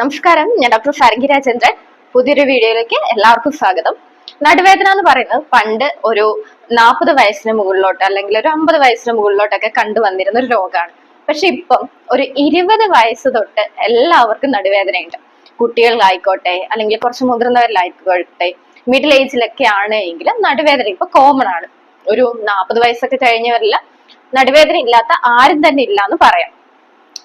നമസ്കാരം. ഞാൻ ഡോക്ടർ സരംഗി രാജേന്ദ്രൻ. പുതിയൊരു വീഡിയോയിലേക്ക് എല്ലാവർക്കും സ്വാഗതം. നടുവേദന എന്ന് പറയുന്നത് പണ്ട് ഒരു നാൽപ്പത് വയസ്സിന് മുകളിലോട്ട് അല്ലെങ്കിൽ ഒരു അമ്പത് വയസ്സിന് മുകളിലോട്ടൊക്കെ കണ്ടുവന്നിരുന്ന ഒരു രോഗമാണ്. പക്ഷെ ഇപ്പം ഒരു ഇരുപത് വയസ്സ് തൊട്ട് എല്ലാവർക്കും നടുവേദനയുണ്ട്. കുട്ടികളിലായിക്കോട്ടെ അല്ലെങ്കിൽ കുറച്ച് മുതിർന്നവരിലായിക്കോട്ടെ മിഡിൽ ഏജിലൊക്കെ ആണ് എങ്കിൽ നടുവേദന ഇപ്പൊ കോമൺ ആണ്. ഒരു നാൽപ്പത് വയസ്സൊക്കെ കഴിഞ്ഞവരില്ല നടുവേദന ഇല്ലാത്ത ആരും തന്നെ ഇല്ല എന്ന് പറയാം.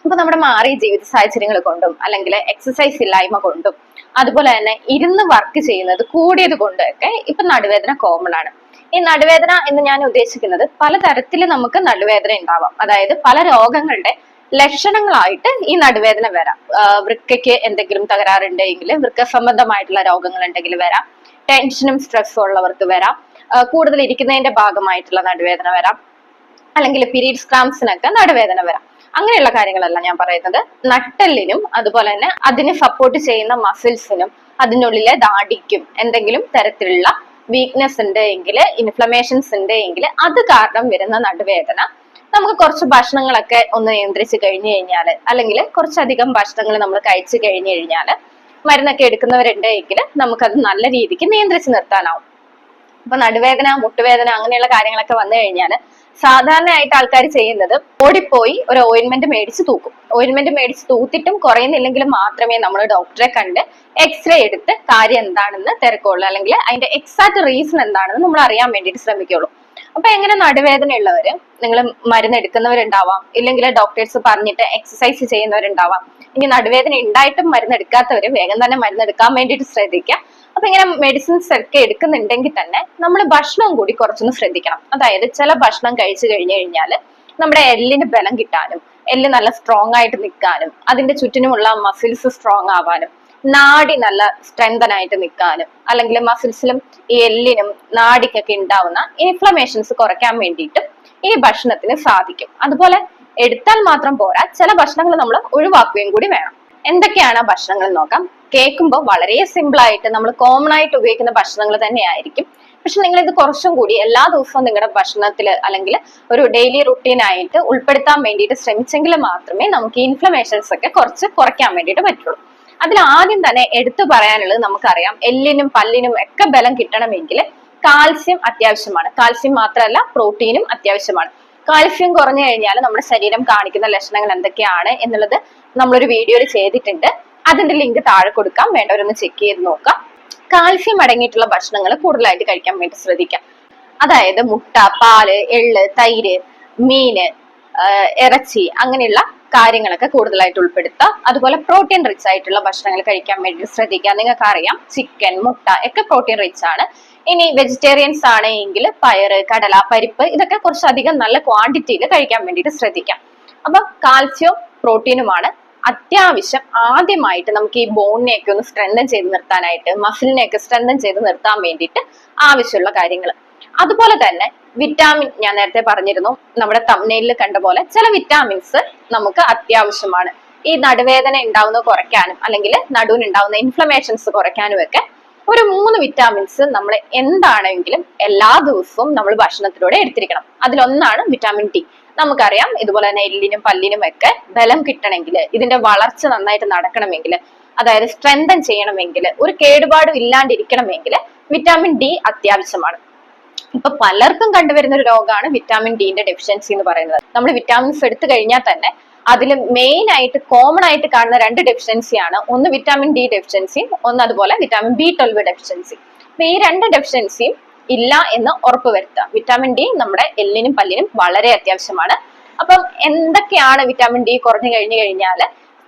ഇപ്പൊ നമ്മുടെ മാറിയ ജീവിത സാഹചര്യങ്ങൾ കൊണ്ടും അല്ലെങ്കിൽ എക്സസൈസ് ഇല്ലായ്മ കൊണ്ടും അതുപോലെ തന്നെ ഇരുന്ന് വർക്ക് ചെയ്യുന്നത് കൂടിയത് കൊണ്ടും ഒക്കെ ഇപ്പൊ നടുവേദന കോമൺ ആണ്. ഈ നടുവേദന എന്ന് ഞാൻ ഉദ്ദേശിക്കുന്നത് പലതരത്തിൽ നമുക്ക് നടുവേദന ഉണ്ടാവാം. അതായത് പല രോഗങ്ങളുടെ ലക്ഷണങ്ങളായിട്ട് ഈ നടുവേദന വരാം. വൃക്കയ്ക്ക് എന്തെങ്കിലും തകരാറുണ്ടെങ്കിൽ വൃക്ക സംബന്ധമായിട്ടുള്ള രോഗങ്ങൾ ഉണ്ടെങ്കിൽ വരാം ടെൻഷനും സ്ട്രെസ്സും ഉള്ളവർക്ക് വരാം. കൂടുതൽ ഇരിക്കുന്നതിന്റെ ഭാഗമായിട്ടുള്ള നടുവേദന വരാം. അല്ലെങ്കിൽ പീരീഡ്സ് ക്രാംസിനൊക്കെ നടുവേദന വരാം. അങ്ങനെയുള്ള കാര്യങ്ങളല്ല ഞാൻ പറയുന്നത്. നട്ടെല്ലിനും അതുപോലെ തന്നെ അതിനെ സപ്പോർട്ട് ചെയ്യുന്ന മസിൽസിനും അതിനുള്ളിലെ ദാടിക്കും എന്തെങ്കിലും തരത്തിലുള്ള വീക്ക്നെസ് ഉണ്ട് എങ്കിൽ ഇൻഫ്ലമേഷൻസ് ഉണ്ട് എങ്കിൽ അത് കാരണം വരുന്ന നടുവേദന. നമുക്ക് കുറച്ച് ഭക്ഷണങ്ങളൊക്കെ ഒന്ന് നിയന്ത്രിച്ച് കഴിഞ്ഞു കഴിഞ്ഞാൽ അല്ലെങ്കിൽ കുറച്ചധികം ഭക്ഷണങ്ങൾ നമ്മൾ കഴിച്ചു കഴിഞ്ഞു കഴിഞ്ഞാൽ മരുന്നൊക്കെ എടുക്കുന്നവരുണ്ട് എങ്കിൽ നമുക്കത് നല്ല രീതിക്ക് നിയന്ത്രിച്ച് നിർത്താനാവും. അപ്പൊ നടുവേദന മുട്ടുവേദന അങ്ങനെയുള്ള കാര്യങ്ങളൊക്കെ വന്നു കഴിഞ്ഞാൽ സാധാരണയായിട്ട് ആൾക്കാർ ചെയ്യുന്നത് ഓടിപ്പോയി ഒരു ഓയിൻമെന്റ് മേടിച്ച് തൂക്കും. ഓയിൻമെന്റ് മേടിച്ച് തൂത്തിട്ടും കുറയുന്നില്ലെങ്കിൽ മാത്രമേ നമ്മൾ ഡോക്ടറെ കണ്ട് എക്സ്റേ എടുത്ത് കാര്യം എന്താണെന്ന് തിരക്കുള്ളൂ. അല്ലെങ്കിൽ അതിന്റെ എക്സാക്ട് റീസൺ എന്താണെന്ന് നമ്മൾ അറിയാൻ വേണ്ടിയിട്ട് ശ്രമിക്കുള്ളൂ. അപ്പൊ എങ്ങനെ നടുവേദന ഉള്ളവര് നിങ്ങൾ മരുന്ന് എടുക്കുന്നവരുണ്ടാവാം ഇല്ലെങ്കിൽ ഡോക്ടേഴ്സ് പറഞ്ഞിട്ട് എക്സസൈസ് ചെയ്യുന്നവരുണ്ടാവാം. ഇനി നടുവേദന ഉണ്ടായിട്ടും മരുന്ന് എടുക്കാത്തവര് വേഗം തന്നെ മരുന്ന് എടുക്കാൻ വേണ്ടിയിട്ട് ശ്രദ്ധിക്കുക. അപ്പൊ ഇങ്ങനെ മെഡിസിൻസ് ഒക്കെ എടുക്കുന്നുണ്ടെങ്കിൽ തന്നെ നമ്മൾ ഭക്ഷണം കൂടി കുറച്ചൊന്ന് ശ്രദ്ധിക്കണം. അതായത് ചില ഭക്ഷണം കഴിച്ചു കഴിഞ്ഞു കഴിഞ്ഞാൽ നമ്മുടെ എല്ലിന് ബലം കിട്ടാനും എല്ല് നല്ല സ്ട്രോങ് ആയിട്ട് നിൽക്കാനും അതിന്റെ ചുറ്റിനുമുള്ള മസിൽസ് സ്ട്രോങ് ആവാനും നാടി നല്ല സ്ട്രെങ്തൻ ആയിട്ട് നിൽക്കാനും അല്ലെങ്കിൽ മസിൽസിലും ഈ എല്ലിനും നാടിക്കൊക്കെ ഉണ്ടാവുന്ന ഇൻഫ്ലമേഷൻസ് കുറയ്ക്കാൻ വേണ്ടിയിട്ട് ഈ ഭക്ഷണത്തിന് സാധിക്കും. അതുപോലെ എടുത്താൽ മാത്രം പോരാ ചില ഭക്ഷണങ്ങൾ നമ്മൾ ഒഴിവാക്കുകയും കൂടി വേണം. എന്തൊക്കെയാണ് ഭക്ഷണങ്ങൾ നോക്കാം. കേൾക്കുമ്പോൾ വളരെ സിമ്പിൾ ആയിട്ട് നമ്മൾ കോമൺ ആയിട്ട് ഉപയോഗിക്കുന്ന ഭക്ഷണങ്ങൾ തന്നെയായിരിക്കും. പക്ഷെ നിങ്ങൾ ഇത് കുറച്ചും കൂടി എല്ലാ ദിവസവും നിങ്ങളുടെ ഭക്ഷണത്തിൽ അല്ലെങ്കിൽ ഒരു ഡെയിലി റുട്ടീൻ ആയിട്ട് ഉൾപ്പെടുത്താൻ വേണ്ടിയിട്ട് ശ്രമിച്ചെങ്കിൽ മാത്രമേ നമുക്ക് ഇൻഫ്ലമേഷൻസ് ഒക്കെ കുറച്ച് കുറയ്ക്കാൻ വേണ്ടിയിട്ട് പറ്റുള്ളൂ. അതിൽ ആദ്യം തന്നെ എടുത്തു പറയാനുള്ളത് നമുക്കറിയാം. എല്ലിനും പല്ലിനും ഒക്കെ ബലം കിട്ടണമെങ്കിൽ കാൽസ്യം അത്യാവശ്യമാണ്. കാൽസ്യം മാത്രമല്ല പ്രോട്ടീനും അത്യാവശ്യമാണ്. കാൽസ്യം കുറഞ്ഞു കഴിഞ്ഞാൽ നമ്മുടെ ശരീരം കാണിക്കുന്ന ലക്ഷണങ്ങൾ എന്തൊക്കെയാണ് എന്നുള്ളത് നമ്മളൊരു വീഡിയോയിൽ ചെയ്തിട്ടുണ്ട്. അതിന്റെ ലിങ്ക് താഴെ കൊടുക്കാം. വേണ്ടവരൊന്ന് ചെക്ക് ചെയ്ത് നോക്കാം. കാൽഷ്യം അടങ്ങിയിട്ടുള്ള ഭക്ഷണങ്ങൾ കൂടുതലായിട്ട് കഴിക്കാൻ വേണ്ടി ശ്രദ്ധിക്കാം. അതായത് മുട്ട പാൽ എള്ള് തൈര് മീന് ഇറച്ചി അങ്ങനെയുള്ള കാര്യങ്ങളൊക്കെ കൂടുതലായിട്ട് ഉൾപ്പെടുത്തുക അതുപോലെ പ്രോട്ടീൻ റിച്ച് ആയിട്ടുള്ള ഭക്ഷണങ്ങൾ കഴിക്കാൻ വേണ്ടി ശ്രദ്ധിക്കുക നിങ്ങൾക്ക് അറിയാം ചിക്കൻ മുട്ട ഒക്കെ പ്രോട്ടീൻ റിച്ച് ആണ്. ഇനി വെജിറ്റേറിയൻസ് ആണെങ്കിൽ പയറ് കടല പരിപ്പ് ഇതൊക്കെ കുറച്ചധികം നല്ല ക്വാണ്ടിറ്റിയിൽ കഴിക്കാൻ വേണ്ടിയിട്ട് ശ്രദ്ധിക്കാം. അപ്പൊ കാൽസ്യവും പ്രോട്ടീനുമാണ് അത്യാവശ്യം ആദ്യമായിട്ട് നമുക്ക് ഈ ബോണിനെയൊക്കെ ഒന്ന് സ്ട്രെങ്തൻ ചെയ്ത് നിർത്താനായിട്ട് മസിലിനെയൊക്കെ സ്ട്രെങ്തൻ ചെയ്ത് നിർത്താൻ വേണ്ടിയിട്ട് ആവശ്യമുള്ള കാര്യങ്ങൾ. അതുപോലെ തന്നെ വിറ്റാമിൻ ഞാൻ നേരത്തെ പറഞ്ഞിരുന്നു നമ്മുടെ തമ്മനയിൽ കണ്ട പോലെ ചില വിറ്റാമിൻസ് നമുക്ക് അത്യാവശ്യമാണ്. ഈ നടുവേദന ഉണ്ടാവുന്നത് കുറയ്ക്കാനും അല്ലെങ്കിൽ നടുവിന് ഉണ്ടാവുന്ന ഇൻഫ്ലമേഷൻസ് കുറയ്ക്കാനും ഒക്കെ ഒരു മൂന്ന് വിറ്റാമിൻസ് നമ്മൾ എന്താണെങ്കിലും എല്ലാ ദിവസവും നമ്മൾ ഭക്ഷണത്തിലൂടെ എടുത്തിരിക്കണം. അതിലൊന്നാണ് വിറ്റാമിൻ ഡി നമുക്കറിയാം ഇതുപോലെ തന്നെ എല്ലിനും പല്ലിനും ഒക്കെ ബലം കിട്ടണമെങ്കിൽ ഇതിന്റെ വളർച്ച നന്നായിട്ട് നടക്കണമെങ്കിൽ അതായത് സ്ട്രെങ്തൻ ചെയ്യണമെങ്കിൽ ഒരു കേടുപാടും ഇല്ലാണ്ടിരിക്കണമെങ്കിൽ വിറ്റാമിൻ ഡി അത്യാവശ്യമാണ്. ഇപ്പൊ പലർക്കും കണ്ടുവരുന്ന ഒരു രോഗമാണ് വിറ്റാമിൻ ഡിന്റെ ഡെഫിഷ്യൻസി എന്ന് പറയുന്നത്. നമ്മൾ വിറ്റാമിൻസ് എടുത്തു കഴിഞ്ഞാൽ തന്നെ അതിൽ മെയിൻ ആയിട്ട് കോമൺ ആയിട്ട് കാണുന്ന രണ്ട് ഡെഫിഷ്യൻസിയാണ് ഒന്ന് വിറ്റാമിൻ ഡി ഡെഫിഷ്യൻസി ഒന്ന് അതുപോലെ വിറ്റാമിൻ ബി ട്വൽവ് ഡെഫിഷ്യൻസി അപ്പൊ ഈ രണ്ട് ഡെഫിഷ്യൻസിയും ഇല്ല എന്ന് ഉറപ്പുവരുത്തുക വിറ്റാമിൻ ഡി നമ്മുടെ എല്ലിനും പല്ലിനും വളരെ അത്യാവശ്യമാണ്. അപ്പം എന്തൊക്കെയാണ് വിറ്റാമിൻ ഡി കുറഞ്ഞു കഴിഞ്ഞു കഴിഞ്ഞാൽ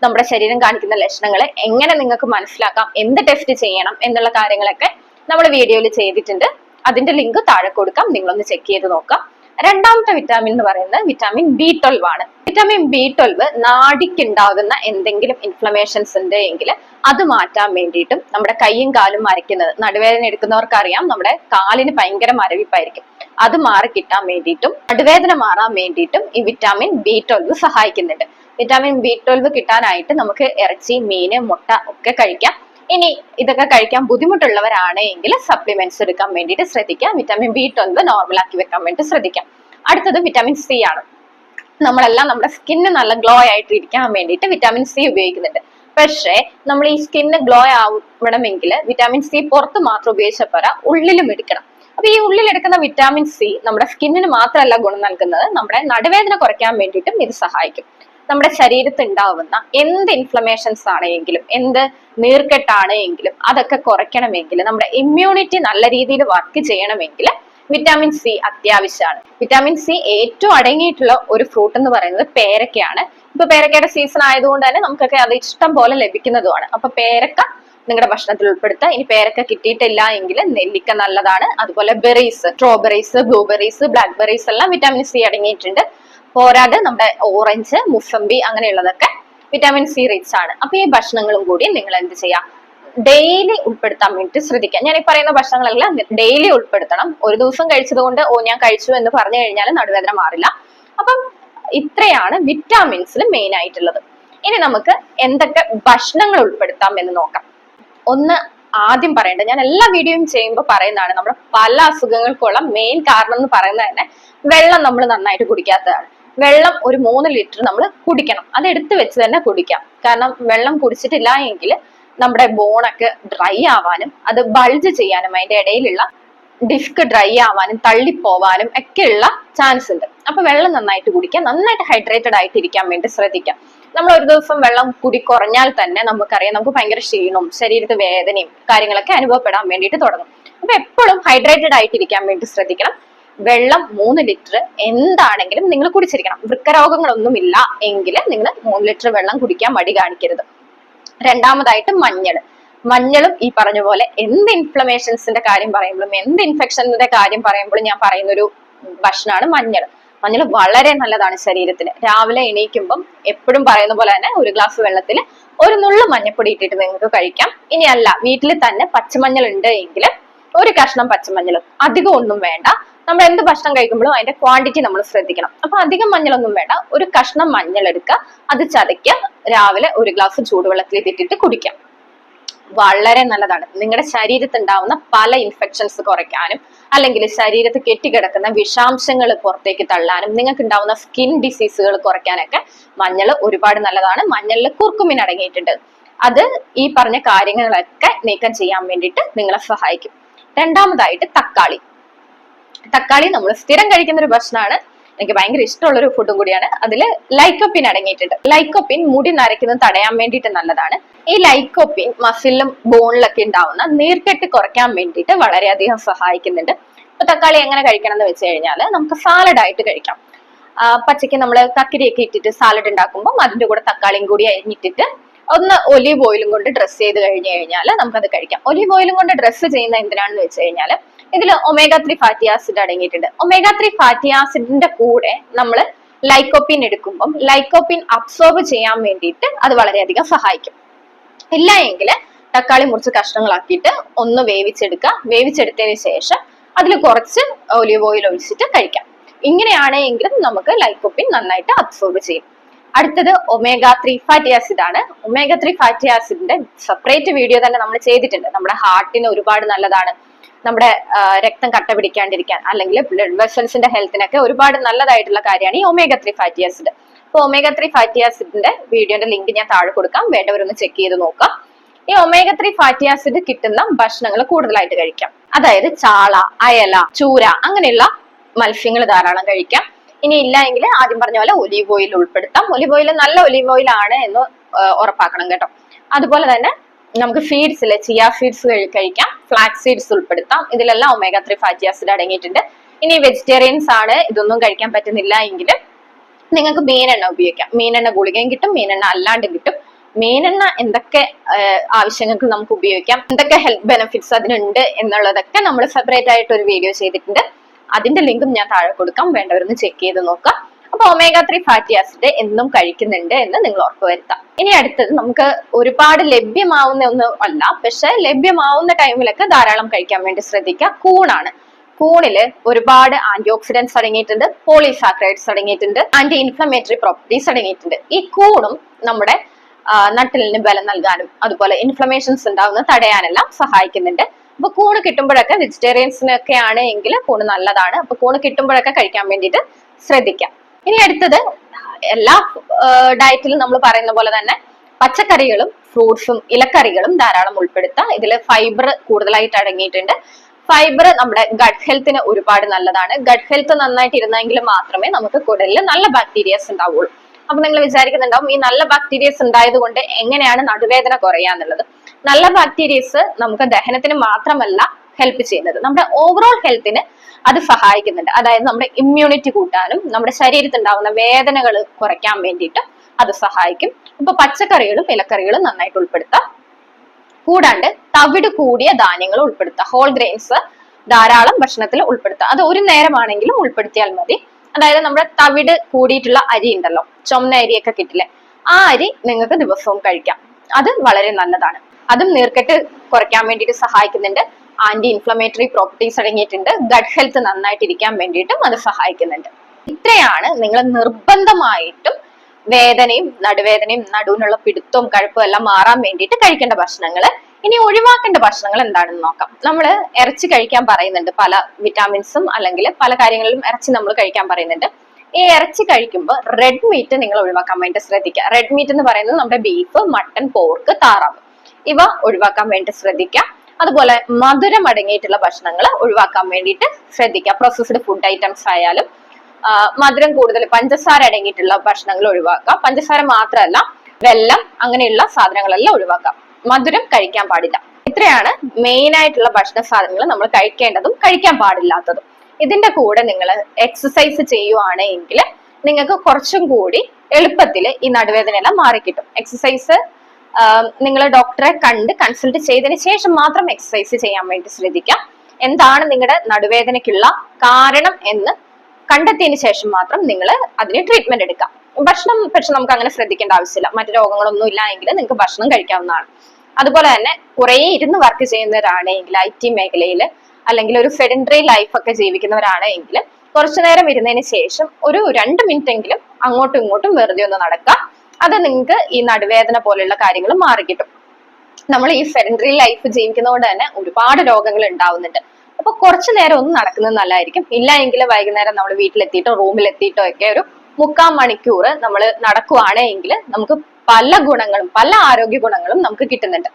നമ്മുടെ ശരീരം കാണിക്കുന്ന ലക്ഷണങ്ങൾ എങ്ങനെ നിങ്ങൾക്ക് മനസ്സിലാക്കാം? എന്ത് ടെസ്റ്റ് ചെയ്യണം? എന്നുള്ള കാര്യങ്ങളൊക്കെ നമ്മൾ വീഡിയോയിൽ ചെയ്തിട്ടുണ്ട്. അതിന്റെ ലിങ്ക് താഴെ കൊടുക്കാം. നിങ്ങളൊന്ന് ചെക്ക് ചെയ്ത് നോക്കാം. രണ്ടാമത്തെ വിറ്റാമിൻ എന്ന് പറയുന്നത് വിറ്റാമിൻ ബി ട്വൽവ് ആണ്. വിറ്റാമിൻ ബി ട്വൽവ് നാടിക്കുണ്ടാകുന്ന എന്തെങ്കിലും ഇൻഫ്ലമേഷൻസ് ഉണ്ട് എങ്കിൽ അത് മാറ്റാൻ വേണ്ടിയിട്ടും നമ്മുടെ കൈയും കാലും മരയ്ക്കുന്നത് നടുവേദന എടുക്കുന്നവർക്ക് അറിയാം നമ്മുടെ കാലിന് ഭയങ്കര മരവിപ്പായിരിക്കും. അത് മാറി കിട്ടാൻ വേണ്ടിയിട്ടും നടുവേദന മാറാൻ വേണ്ടിയിട്ടും ഈ വിറ്റാമിൻ ബി ട്വൽവ് സഹായിക്കുന്നുണ്ട്. വിറ്റാമിൻ ബി ട്വൽവ് കിട്ടാനായിട്ട് നമുക്ക് ഇറച്ചി മീൻ മുട്ട ഒക്കെ കഴിക്കാം. ഇനി ഇതൊക്കെ കഴിക്കാൻ ബുദ്ധിമുട്ടുള്ളവരാണെങ്കിൽ സപ്ലിമെന്റ്സ് എടുക്കാൻ വേണ്ടിയിട്ട് ശ്രദ്ധിക്കാം. വിറ്റാമിൻ ബി ട്വൽവ് നോർമൽ ആക്കി വെക്കാൻ വേണ്ടി ശ്രദ്ധിക്കാം. അടുത്തത് വിറ്റാമിൻ സി ആണ്. നമ്മളെല്ലാം നമ്മുടെ സ്കിന്ന് നല്ല ഗ്ലോ ആയിട്ട് ഇരിക്കാൻ വേണ്ടിയിട്ട് വിറ്റാമിൻ സി ഉപയോഗിക്കുന്നുണ്ട്. പക്ഷേ നമ്മൾ ഈ സ്കിന്ന് ഗ്ലോ ആവണമെങ്കിൽ വിറ്റാമിൻ സി പുറത്ത് മാത്രം ഉപയോഗിച്ച പോരാ ഉള്ളിലും എടുക്കണം. അപ്പൊ ഈ ഉള്ളിൽ എടുക്കുന്ന വിറ്റാമിൻ സി നമ്മുടെ സ്കിന്നിന് മാത്രമല്ല ഗുണം നൽകുന്നത് നമ്മുടെ നടുവേദന കുറയ്ക്കാൻ വേണ്ടിയിട്ടും ഇത് സഹായിക്കും. നമ്മുടെ ശരീരത്തിൽ ഉണ്ടാവുന്ന എന്ത് ഇൻഫ്ലമേഷൻസ് ആണെങ്കിലും എന്ത് നീർക്കെട്ടാണെങ്കിലും അതൊക്കെ കുറയ്ക്കണമെങ്കിൽ നമ്മുടെ ഇമ്മ്യൂണിറ്റി നല്ല രീതിയിൽ വർക്ക് ചെയ്യണമെങ്കിൽ വിറ്റാമിൻ സി അത്യാവശ്യമാണ്. വിറ്റാമിൻ സി ഏറ്റവും അടങ്ങിയിട്ടുള്ള ഒരു ഫ്രൂട്ട് എന്ന് പറയുന്നത് പേരക്കയാണ്. ഇപ്പൊ പേരക്കയുടെ സീസൺ ആയതുകൊണ്ട് തന്നെ നമുക്കൊക്കെ അത് ഇഷ്ടം പോലെ ലഭിക്കുന്നതുമാണ്. അപ്പൊ പേരക്ക നിങ്ങളുടെ ഭക്ഷണത്തിൽ ഉൾപ്പെടുത്തുക. ഇനി പേരക്ക കിട്ടിയിട്ടില്ല എങ്കിൽ നെല്ലിക്ക നല്ലതാണ്. അതുപോലെ ബെറീസ് സ്ട്രോബെറീസ് ബ്ലൂബെറീസ് ബ്ലാക്ക്ബെറീസ് എല്ലാം വിറ്റാമിൻ സി അടങ്ങിയിട്ടുണ്ട്. പോരാതെ നമ്മുടെ ഓറഞ്ച് മുസംബി അങ്ങനെയുള്ളതൊക്കെ വിറ്റാമിൻ സി റിച്ച് ആണ്. അപ്പൊ ഈ ഭക്ഷണങ്ങളും കൂടി നിങ്ങൾ എന്ത് ചെയ്യാം? ഡെയിലി ഉൾപ്പെടുത്താൻ വേണ്ടി ശ്രദ്ധിക്കുക. ഞാൻ ഈ പറയുന്ന ഭക്ഷണങ്ങളെല്ലാം ഡെയിലി ഉൾപ്പെടുത്തണം. ഒരു ദിവസം കഴിച്ചത് കൊണ്ട് ഓ ഞാൻ കഴിച്ചു എന്ന് പറഞ്ഞു കഴിഞ്ഞാൽ നടുവേദന മാറില്ല. അപ്പം ഇത്രയാണ് വിറ്റാമിൻസിൽ മെയിൻ ആയിട്ടുള്ളത്. ഇനി നമുക്ക് എന്തൊക്കെ ഭക്ഷണങ്ങൾ ഉൾപ്പെടുത്താം എന്ന് നോക്കാം. ഒന്ന് ആദ്യം പറയേണ്ടത് ഞാൻ എല്ലാ വീഡിയോയും ചെയ്യുമ്പോൾ പറയുന്നതാണ് നമ്മുടെ പല അസുഖങ്ങൾക്കുള്ള മെയിൻ കാരണം എന്ന് പറയുന്നത് തന്നെ വെള്ളം നമ്മൾ നന്നായിട്ട് കുടിക്കാത്തതാണ്. വെള്ളം ഒരു മൂന്ന് ലിറ്റർ നമ്മൾ കുടിക്കണം. അത് എടുത്തു വെച്ച് തന്നെ കുടിക്കാം. കാരണം വെള്ളം കുടിച്ചിട്ടില്ല എങ്കിൽ നമ്മുടെ ബോണൊക്കെ ഡ്രൈ ആവാനും അത് ബൾജ് ചെയ്യാനും അതിന്റെ ഇടയിലുള്ള ഡിസ്ക് ഡ്രൈ ആവാനും തള്ളിപ്പോവാനും ഉള്ള ചാൻസ് ഉണ്ട്. അപ്പൊ വെള്ളം നന്നായിട്ട് കുടിക്കാം. നന്നായിട്ട് ഹൈഡ്രേറ്റഡ് ആയിട്ട് ഇരിക്കാൻ വേണ്ടി ശ്രദ്ധിക്കാം. നമ്മൾ ഒരു ദിവസം വെള്ളം കുടി കുറഞ്ഞാൽ തന്നെ നമുക്കറിയാം നമുക്ക് ഭയങ്കര ക്ഷീണവും ശരീരത്തിൽ വേദനയും കാര്യങ്ങളൊക്കെ അനുഭവപ്പെടാൻ വേണ്ടിയിട്ട് തുടങ്ങും. അപ്പൊ എപ്പോഴും ഹൈഡ്രേറ്റഡ് ആയിട്ടിരിക്കാൻ വേണ്ടി ശ്രദ്ധിക്കണം. വെള്ളം മൂന്ന് ലിറ്റർ എന്താണെങ്കിലും നിങ്ങൾ കുടിച്ചിരിക്കണം. വൃക്കരോഗങ്ങളൊന്നും ഇല്ല എങ്കിൽ നിങ്ങൾ മൂന്ന് ലിറ്റർ വെള്ളം കുടിക്കാൻ മടി കാണിക്കരുത്. രണ്ടാമതായിട്ട് മഞ്ഞൾ. മഞ്ഞളും ഈ പറഞ്ഞ പോലെ എന്ത് ഇൻഫ്ലമേഷൻസിന്റെ കാര്യം പറയുമ്പോഴും എന്ത് ഇൻഫെക്ഷന്റെ കാര്യം പറയുമ്പോഴും ഞാൻ പറയുന്ന ഒരു ഭക്ഷണമാണ് മഞ്ഞൾ. മഞ്ഞൾ വളരെ നല്ലതാണ് ശരീരത്തിന്. രാവിലെ എണീക്കുമ്പം എപ്പോഴും പറയുന്ന പോലെ തന്നെ ഒരു ഗ്ലാസ് വെള്ളത്തിൽ ഒരു നുള്ളു മഞ്ഞപ്പൊടി ഇട്ടിട്ട് നിങ്ങൾക്ക് കഴിക്കാം. ഇനി അല്ല വീട്ടിൽ തന്നെ പച്ചമഞ്ഞൾ ഉണ്ട് എങ്കിൽ ഒരു കഷ്ണം പച്ചമഞ്ഞൾ അധികം ഒന്നും വേണ്ട. നമ്മൾ എന്ത് ഭക്ഷണം കഴിക്കുമ്പോഴും അതിന്റെ ക്വാണ്ടിറ്റി നമ്മൾ ശ്രദ്ധിക്കണം. അപ്പൊ അധികം മഞ്ഞളൊന്നും വേണ്ട. ഒരു കഷ്ണം മഞ്ഞൾ എടുക്കുക. അത് ചതയ്ക്കുക. രാവിലെ ഒരു ഗ്ലാസ് ചൂടുവെള്ളത്തിൽ ഇട്ടിട്ട് കുടിക്കാം വളരെ നല്ലതാണ്. നിങ്ങളുടെ ശരീരത്തിൽ ഉണ്ടാവുന്ന പല ഇൻഫെക്ഷൻസ് കുറയ്ക്കാനും അല്ലെങ്കിൽ ശരീരത്ത് കെട്ടിക്കിടക്കുന്ന വിഷാംശങ്ങൾ പുറത്തേക്ക് തള്ളാനും നിങ്ങൾക്ക് ഉണ്ടാവുന്ന സ്കിൻ ഡിസീസുകൾ കുറയ്ക്കാനൊക്കെ മഞ്ഞൾ ഒരുപാട് നല്ലതാണ്. മഞ്ഞളിൽ കുർക്കുമിൻ അടങ്ങിയിട്ടുണ്ട്. അത് ഈ പറഞ്ഞ കാര്യങ്ങളൊക്കെ നീക്കം ചെയ്യാൻ വേണ്ടിയിട്ട് നിങ്ങളെ സഹായിക്കും. രണ്ടാമതായിട്ട് തക്കാളി. തക്കാളി നമ്മൾ സ്ഥിരം കഴിക്കുന്ന ഒരു ഭക്ഷണമാണ്. എനിക്ക് ഭയങ്കര ഇഷ്ടമുള്ള ഒരു ഫുഡും കൂടിയാണ്. അതിൽ ലൈക്കോപ്പിൻ അടങ്ങിയിട്ടുണ്ട്. ലൈക്കോപ്പിൻ മുടി നരയ്ക്കുന്നത് തടയാൻ വേണ്ടിയിട്ട് നല്ലതാണ്. ഈ ലൈക്കോപ്പിൻ മസിലും ബോണിലൊക്കെ ഉണ്ടാവുന്ന നീർക്കെട്ട് കുറയ്ക്കാൻ വേണ്ടിയിട്ട് വളരെയധികം സഹായിക്കുന്നുണ്ട്. ഇപ്പൊ തക്കാളി എങ്ങനെ കഴിക്കണം എന്ന് വെച്ച് കഴിഞ്ഞാൽ നമുക്ക് സാലഡ് ആയിട്ട് കഴിക്കാം. പച്ചയ്ക്ക് നമ്മൾ കക്കിരിയൊക്കെ ഇട്ടിട്ട് സാലഡ് ഉണ്ടാക്കുമ്പോൾ അതിന്റെ കൂടെ തക്കാളിയും കൂടി അരിഞ്ഞിട്ടിട്ട് ഒന്ന് ഒലീവ് ഓയിലും കൊണ്ട് ഡ്രസ് ചെയ്ത് കഴിഞ്ഞു കഴിഞ്ഞാൽ നമുക്കത് കഴിക്കാം. ഒലീവ് ഓയിലും കൊണ്ട് ഡ്രസ്സ് ചെയ്യുന്ന എന്തിനാണെന്ന് വെച്ച് കഴിഞ്ഞാൽ ഇതിൽ ഒമേഗ ത്രീ ഫാറ്റി ആസിഡ് അടങ്ങിയിട്ടുണ്ട്. ഒമേഗ ത്രീ ഫാറ്റി ആസിഡിന്റെ കൂടെ നമ്മൾ ലൈക്കോപ്പിൻ എടുക്കുമ്പം ലൈക്കോപ്പിൻ അബ്സോർബ് ചെയ്യാൻ വേണ്ടിയിട്ട് അത് വളരെയധികം സഹായിക്കും. ഇല്ല എങ്കിൽ തക്കാളി മുറിച്ച് കഷ്ണങ്ങളാക്കിയിട്ട് ഒന്ന് വേവിച്ചെടുക്കുക. വേവിച്ചെടുത്തതിന് ശേഷം അതിൽ കുറച്ച് ഒലിവ് ഓയിൽ ഒഴിച്ചിട്ട് കഴിക്കാം. ഇങ്ങനെയാണെങ്കിലും നമുക്ക് ലൈക്കോപ്പിൻ നന്നായിട്ട് അബ്സോർബ് ചെയ്യും. അടുത്തത് ഒമേഗ ത്രീ ഫാറ്റി ആസിഡ് ആണ്. ഒമേഗ ത്രീ ഫാറ്റി ആസിഡിന്റെ സെപ്പറേറ്റ് വീഡിയോ തന്നെ നമ്മൾ ചെയ്തിട്ടുണ്ട്. നമ്മുടെ ഹാർട്ടിന് ഒരുപാട് നല്ലതാണ്. നമ്മുടെ രക്തം കട്ട പിടിക്കാണ്ടിരിക്കാൻ അല്ലെങ്കിൽ ബ്ലഡ് വെസൽസിന്റെ ഹെൽത്തിനൊക്കെ ഒരുപാട് നല്ലതായിട്ടുള്ള കാര്യമാണ് ഈ ഒമേഗ ത്രീ ഫാറ്റി ആസിഡ് അപ്പൊ ഒമേഗ ത്രീ ഫാറ്റി ആസിഡിന്റെ വീഡിയോന്റെ ലിങ്ക് ഞാൻ താഴെ കൊടുക്കാം. വേണ്ടവരൊന്ന് ചെക്ക് ചെയ്ത് നോക്കാം. ഈ ഒമേഗ ത്രീ ഫാറ്റി ആസിഡ് കിട്ടുന്ന ഭക്ഷണങ്ങൾ കൂടുതലായിട്ട് കഴിക്കാം. അതായത് ചാള അയല ചൂര അങ്ങനെയുള്ള മത്സ്യങ്ങൾ ധാരാളം കഴിക്കാം. ഇനി ഇല്ല എങ്കിൽ ആദ്യം പറഞ്ഞ പോലെ ഒലീവ് ഓയിൽ ഉൾപ്പെടുത്താം. ഒലീവ് ഓയിൽ നല്ല ഒലീവ് ഓയിൽ ആണ് എന്ന് ഉറപ്പാക്കണം കേട്ടോ. അതുപോലെ തന്നെ നമുക്ക് ഫീഡ്സ് ഇല്ലേ ചിയ ഫീഡ്സ് കഴിക്കാം. ഫ്ലാക്സ് സീഡ്സ് ഉൾപ്പെടുത്താം. ഇതിലെല്ലാം ഒമേഗ ത്രീ ഫാറ്റി ആസിഡ് അടങ്ങിയിട്ടുണ്ട്. ഇനി വെജിറ്റേറിയൻസ് ആണ്. ഇതൊന്നും കഴിക്കാൻ പറ്റുന്നില്ല എങ്കിൽ നിങ്ങൾക്ക് മീനെണ്ണ ഉപയോഗിക്കാം. മീനെണ്ണ ഗുളികയും കിട്ടും മീനെണ്ണ അല്ലാണ്ടും കിട്ടും. മീനെണ്ണ എന്തൊക്കെ ആവശ്യങ്ങൾക്ക് നമുക്ക് ഉപയോഗിക്കാം? എന്തൊക്കെ ഹെൽത്ത് ബെനിഫിറ്റ്സ് അതിനുണ്ട് എന്നുള്ളതൊക്കെ നമ്മൾ സെപ്പറേറ്റ് ആയിട്ട് ഒരു വീഡിയോ ചെയ്തിട്ടുണ്ട്. അതിന്റെ ലിങ്കും ഞാൻ താഴെ കൊടുക്കാം. വേണ്ടവരൊന്ന് ചെക്ക് ചെയ്ത് നോക്കാം. അപ്പൊ ഒമേഗ ത്രീ ഫാറ്റി ആസിഡ് എന്നും കഴിക്കുന്നുണ്ട് എന്ന് നിങ്ങൾ ഉറപ്പുവരുത്താം ഇനി അടുത്തത് നമുക്ക് ഒരുപാട് ലഭ്യമാവുന്ന ഒന്നും അല്ല പക്ഷെ ലഭ്യമാവുന്ന ടൈമിലൊക്കെ ധാരാളം കഴിക്കാൻ വേണ്ടി ശ്രദ്ധിക്കുക. കൂണാണ്. കൂണിൽ ഒരുപാട് ആന്റി ഓക്സിഡൻസ് അടങ്ങിയിട്ടുണ്ട് പോളിസാക്രൈഡ്സ് അടങ്ങിയിട്ടുണ്ട് ആന്റി ഇൻഫ്ലമേറ്ററി പ്രോപ്പർട്ടീസ് അടങ്ങിയിട്ടുണ്ട്. ഈ കൂണും നമ്മുടെ നട്ടലിന് ബലം നൽകാനും അതുപോലെ ഇൻഫ്ലമേഷൻസ് ഉണ്ടാവുന്നത് തടയാനെല്ലാം സഹായിക്കുന്നുണ്ട്. അപ്പൊ കൂണ് കിട്ടുമ്പോഴൊക്കെ വെജിറ്റേറിയൻസിനൊക്കെ ആണ് എങ്കിൽ കൂണ് നല്ലതാണ്. അപ്പൊ കൂണ് കിട്ടുമ്പോഴൊക്കെ കഴിക്കാൻ വേണ്ടിയിട്ട് ശ്രദ്ധിക്കാം. ഇനി അടുത്തത് എല്ലാ ഡയറ്റിലും നമ്മൾ പറയുന്ന പോലെ തന്നെ പച്ചക്കറികളും ഫ്രൂട്ട്സും ഇലക്കറികളും ധാരാളം ഉൾപ്പെടുത്താം. ഇതിൽ ഫൈബർ കൂടുതലായിട്ട് അടങ്ങിയിട്ടുണ്ട്. ഫൈബർ നമ്മുടെ ഗട്ട് ഹെൽത്തിന് ഒരുപാട് നല്ലതാണ്. ഗട്ട് ഹെൽത്ത് നന്നായിട്ട് ഇരുന്നെങ്കിൽ മാത്രമേ നമുക്ക് കുടലിൽ നല്ല ബാക്ടീരിയസ് ഉണ്ടാവുള്ളൂ. അപ്പൊ നിങ്ങൾ വിചാരിക്കുന്നുണ്ടാവും ഈ നല്ല ബാക്ടീരിയസ് ഉണ്ടായത് കൊണ്ട് എങ്ങനെയാണ് നടുവേദന കുറയാന്നുള്ളത്. നല്ല ബാക്ടീരിയസ് നമുക്ക് ദഹനത്തിന് മാത്രമല്ല ഹെൽപ്പ് ചെയ്യുന്നത്. നമ്മുടെ ഓവറോൾ ഹെൽത്തിന് അത് സഹായിക്കുന്നുണ്ട്. അതായത് നമ്മുടെ ഇമ്മ്യൂണിറ്റി കൂട്ടാനും നമ്മുടെ ശരീരത്തിൽ ഉണ്ടാവുന്ന വേദനകൾ കുറയ്ക്കാൻ വേണ്ടിയിട്ട് അത് സഹായിക്കും. ഇപ്പൊ പച്ചക്കറികളും ഇലക്കറികളും നന്നായിട്ട് ഉൾപ്പെടുത്താം. കൂടാണ്ട് തവിട് കൂടിയ ധാന്യങ്ങൾ ഉൾപ്പെടുത്താം. ഹോൾ ഗ്രെയിൻസ് ധാരാളം ഭക്ഷണത്തിൽ ഉൾപ്പെടുത്താം. അത് ഒരു നേരമാണെങ്കിലും ഉൾപ്പെടുത്തിയാൽ മതി. അതായത് നമ്മുടെ തവിട് കൂടിയിട്ടുള്ള അരി ഉണ്ടല്ലോ ചുമന്ന അരിയൊക്കെ കിട്ടില്ലേ ആ അരി നിങ്ങൾക്ക് ദിവസവും കഴിക്കാം. അത് വളരെ നല്ലതാണ്. അതും നീർക്കെട്ട് കുറയ്ക്കാൻ വേണ്ടിയിട്ട് സഹായിക്കുന്നുണ്ട്. ആന്റി ഇൻഫ്ലമേറ്ററി പ്രോപ്പർട്ടീസ് അടങ്ങിയിട്ടുണ്ട്. ഗട്ട് ഹെൽത്ത് നന്നായിട്ട് ഇരിക്കാൻ വേണ്ടിയിട്ടും അത് സഹായിക്കുന്നുണ്ട്. ഇത്രയാണ് നിങ്ങൾ നിർബന്ധമായിട്ടും വേദനയും നടുവേദനയും നടുവിനുള്ള പിടുത്തവും കഴുപ്പും എല്ലാം മാറാൻ വേണ്ടിയിട്ട് കഴിക്കേണ്ട ഭക്ഷണങ്ങൾ ഇനി ഒഴിവാക്കേണ്ട ഭക്ഷണങ്ങൾ എന്താണെന്ന് നോക്കാം. നമ്മൾ ഇറച്ചി കഴിക്കാൻ പറയുന്നുണ്ട്. പല വിറ്റാമിൻസും അല്ലെങ്കിൽ പല കാര്യങ്ങളിലും ഇറച്ചി നമ്മൾ കഴിക്കാൻ പറയുന്നുണ്ട്. ഈ ഇറച്ചി കഴിക്കുമ്പോൾ റെഡ് മീറ്റ് നിങ്ങൾ ഒഴിവാക്കാൻ വേണ്ടി ശ്രദ്ധിക്കുക. റെഡ് മീറ്റ് എന്ന് പറയുന്നത് നമ്മുടെ ബീഫ് മട്ടൺ പോർക്ക് താറാവ്. ഇവ ഒഴിവാക്കാൻ വേണ്ടി ശ്രദ്ധിക്കാം. അതുപോലെ മധുരം അടങ്ങിയിട്ടുള്ള ഭക്ഷണങ്ങൾ ഒഴിവാക്കാൻ വേണ്ടിയിട്ട് ശ്രദ്ധിക്കുക പ്രോസസ്ഡ് ഫുഡ് ഐറ്റംസ് ആയാലും മധുരം കൂടുതൽ പഞ്ചസാര അടങ്ങിയിട്ടുള്ള ഭക്ഷണങ്ങൾ ഒഴിവാക്കാം. പഞ്ചസാര മാത്രമല്ല വെല്ലം അങ്ങനെയുള്ള സാധനങ്ങളെല്ലാം ഒഴിവാക്കാം. മധുരം കഴിക്കാൻ പാടില്ല. ഇത്രയാണ് മെയിൻ ആയിട്ടുള്ള ഭക്ഷണ സാധനങ്ങൾ നമ്മൾ കഴിക്കേണ്ടതും കഴിക്കാൻ പാടില്ലാത്തതും. ഇതിന്റെ കൂടെ നിങ്ങൾ എക്സസൈസ് ചെയ്യുവാണെങ്കിൽ നിങ്ങൾക്ക് കുറച്ചും കൂടി എളുപ്പത്തിൽ ഈ നടുവേദന എല്ലാം മാറിക്കിട്ടും. എക്സസൈസ് നിങ്ങൾ ഡോക്ടറെ കണ്ട് കൺസൾട്ട് ചെയ്തതിന് ശേഷം മാത്രം എക്സസൈസ് ചെയ്യാൻ വേണ്ടി ശ്രദ്ധിക്കാം. എന്താണ് നിങ്ങളുടെ നടുവേദനയ്ക്കുള്ള കാരണം എന്ന് കണ്ടെത്തിയതിന് ശേഷം മാത്രം നിങ്ങൾ അതിന് ട്രീറ്റ്മെന്റ് എടുക്കാം. ഭക്ഷണം പക്ഷെ നമുക്ക് അങ്ങനെ ശ്രദ്ധിക്കേണ്ട ആവശ്യമില്ല. മറ്റു രോഗങ്ങളൊന്നും ഇല്ല എങ്കിൽ നിങ്ങൾക്ക് ഭക്ഷണം കഴിക്കാവുന്നതാണ്. അതുപോലെ തന്നെ കുറേ ഇരുന്ന് വർക്ക് ചെയ്യുന്നവരാണെങ്കിൽ ഐ ടി മേഖലയിൽ അല്ലെങ്കിൽ ഒരു സെഡൻഡറി ലൈഫ് ഒക്കെ ജീവിക്കുന്നവരാണെങ്കിൽ കുറച്ചു നേരം ഇരുന്നതിന് ശേഷം ഒരു രണ്ട് മിനിറ്റ് എങ്കിലും അങ്ങോട്ടും ഇങ്ങോട്ടും വെറുതെ ഒന്ന് നടക്കുക. അത് നിങ്ങൾക്ക് ഈ നടുവേദന പോലെയുള്ള കാര്യങ്ങൾ മാറിക്കിട്ടും. നമ്മൾ ഈ സെഡൻഡറി ലൈഫ് ജീവിക്കുന്നതുകൊണ്ട് തന്നെ ഒരുപാട് രോഗങ്ങൾ ഉണ്ടാവുന്നുണ്ട്. അപ്പൊ കുറച്ചു നേരം ഒന്ന് നടക്കുന്നത് നല്ലതായിരിക്കും. ഇല്ല എങ്കിൽ വൈകുന്നേരം നമ്മൾ വീട്ടിലെത്തിയിട്ടോ റൂമിലെത്തിയിട്ടോ ഒക്കെ ഒരു മുക്കാൽ മണിക്കൂർ നമ്മൾ നടക്കുവാണെങ്കിൽ നമുക്ക് പല ഗുണങ്ങളും പല ആരോഗ്യ ഗുണങ്ങളും നമുക്ക് കിട്ടുന്നുണ്ട്.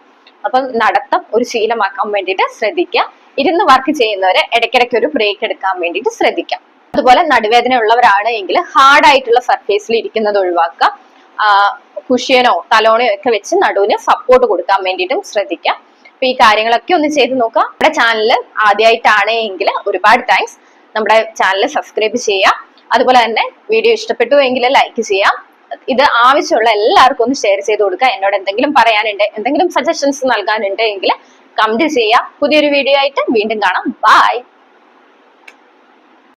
അപ്പം നടത്തം ഒരു ശീലമാക്കാൻ വേണ്ടിയിട്ട് ശ്രദ്ധിക്കുക. ഇരുന്ന് വർക്ക് ചെയ്യുന്നവരെ ഇടയ്ക്കിടയ്ക്ക് ഒരു ബ്രേക്ക് എടുക്കാൻ വേണ്ടിയിട്ട് ശ്രദ്ധിക്കാം അതുപോലെ നടുവേദന ഉള്ളവരാണ് എങ്കിൽ ഹാർഡ് ആയിട്ടുള്ള സർഫേസിൽ ഇരിക്കുന്നത് ഒഴിവാക്കുക. കുഷ്യനോ തലോണയോ ഒക്കെ വെച്ച് നടുവിന് സപ്പോർട്ട് കൊടുക്കാൻ വേണ്ടിയിട്ടും ശ്രദ്ധിക്കാം. അപ്പൊ ഈ കാര്യങ്ങളൊക്കെ ഒന്ന് ചെയ്ത് നോക്കാം നമ്മുടെ ചാനൽ ആദ്യമായിട്ടാണ് എങ്കിൽ ഒരുപാട് താങ്ക്സ് നമ്മുടെ ചാനൽ സബ്സ്ക്രൈബ് ചെയ്യാം അതുപോലെ തന്നെ വീഡിയോ ഇഷ്ടപ്പെട്ടു എങ്കിൽ ലൈക്ക് ചെയ്യാം. ഇത് ആവശ്യമുള്ള എല്ലാവർക്കും ഒന്ന് ഷെയർ ചെയ്ത് കൊടുക്കുക. എന്നോട് എന്തെങ്കിലും പറയാനുണ്ട് എന്തെങ്കിലും സജഷൻസ് നൽകാനുണ്ട് എങ്കിൽ കമന്റ് ചെയ്യുക. പുതിയൊരു വീഡിയോ ആയിട്ട് വീണ്ടും കാണാം. ബൈ